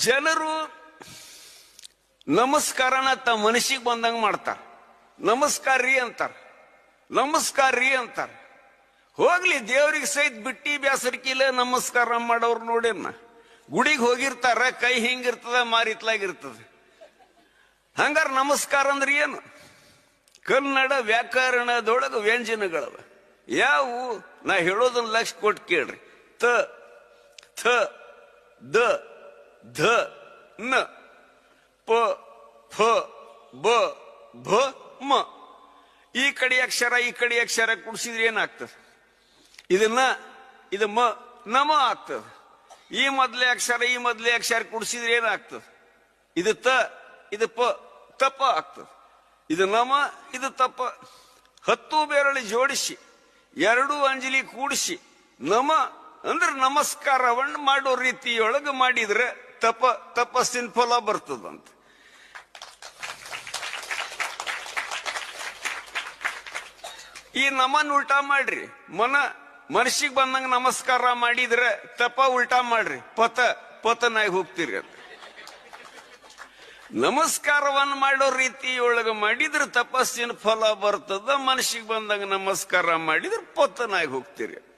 ಜನರು ನಮಸ್ಕಾರನ ತಮ್ಮ ಮನಸ್ಸಿಗೆ ಬಂದಂಗ ಮಾಡ್ತಾರ. ನಮಸ್ಕಾರ ರೀ ಅಂತಾರ. ನಮಸ್ಕಾರ ರೀ ಅಂತಾರ. ಹೋಗ್ಲಿ, ದೇವ್ರಿಗೆ ಸಹಿತ ಬಿಟ್ಟಿ ಬ್ಯಾಸರಿಕಿಲ್ಲ, ನಮಸ್ಕಾರ ಮಾಡೋರು ನೋಡೇನ ಗುಡಿಗೆ ಹೋಗಿರ್ತಾರ, ಕೈ ಹಿಂಗಿರ್ತದ, ಮಾರಿತ್ಲಾಗಿರ್ತದ. ಹಂಗಾರ ನಮಸ್ಕಾರ ಅಂದ್ರೆ ಏನು? ಕನ್ನಡ ವ್ಯಾಕರಣದೊಳಗ ವ್ಯಂಜನಗಳವ. ಯಾವು? ನಾ ಹೇಳೋದನ್ನ ಲಕ್ಷ ಕೊಟ್ಟು ಕೇಳ್ರಿ. ತ, ಥ, ದ. ಧ ನ, ಪ ಫ ಬ ಭ ಮ. ಈ ಕಡೆ ಅಕ್ಷರ, ಈ ಕಡೆ ಅಕ್ಷರ ಕುಡಿಸಿದ್ರೆ ಏನಾಗ್ತದೆ? ಇದನ್ನ, ಇದು ಮ, ನಮ ಆಗ್ತದೆ. ಈ ಮೊದಲೇ ಅಕ್ಷರ, ಈ ಮೊದಲೇ ಅಕ್ಷರ ಕುಡಿಸಿದ್ರೆ ಏನಾಗ್ತದೆ? ಇದು ತ, ಇದು ಪ, ತಪ ಆಗ್ತದೆ. ಇದು ನಮ, ಇದು ತಪ. ಹತ್ತು ಬೆರಳು ಜೋಡಿಸಿ, ಎರಡು ಅಂಜಲಿ ಕೂಡಿಸಿ, ನಮ ಅಂದ್ರೆ ನಮಸ್ಕಾರವನ್ನು ಮಾಡೋ ರೀತಿಯೊಳಗೆ ಮಾಡಿದ್ರೆ ತಪ, ತಪಸ್ಸಿನ ಫಲ ಬರ್ತದಂತ. ಈ ನಮನ್ ಉಲ್ಟಾ ಮಾಡ್ರಿ. ಮನ, ಮನಸ್ಸಿಗೆ ಬಂದಂಗ ನಮಸ್ಕಾರ ಮಾಡಿದ್ರೆ ತಪ ಉಲ್ಟಾ ಮಾಡ್ರಿ. ಪತ ಪತನಾಗಿ ಹೋಗ್ತೀರಿ ಅಂತ. ನಮಸ್ಕಾರವನ್ನು ಮಾಡೋ ರೀತಿಯೊಳಗೆ ಮಾಡಿದ್ರೆ ತಪಸ್ಸಿನ ಫಲ ಬರ್ತದ. ಮನಸ್ಸಿಗೆ ಬಂದಂಗ ನಮಸ್ಕಾರ ಮಾಡಿದ್ರೆ ಪತನಾಗಿ ಹೋಗ್ತೀರಿ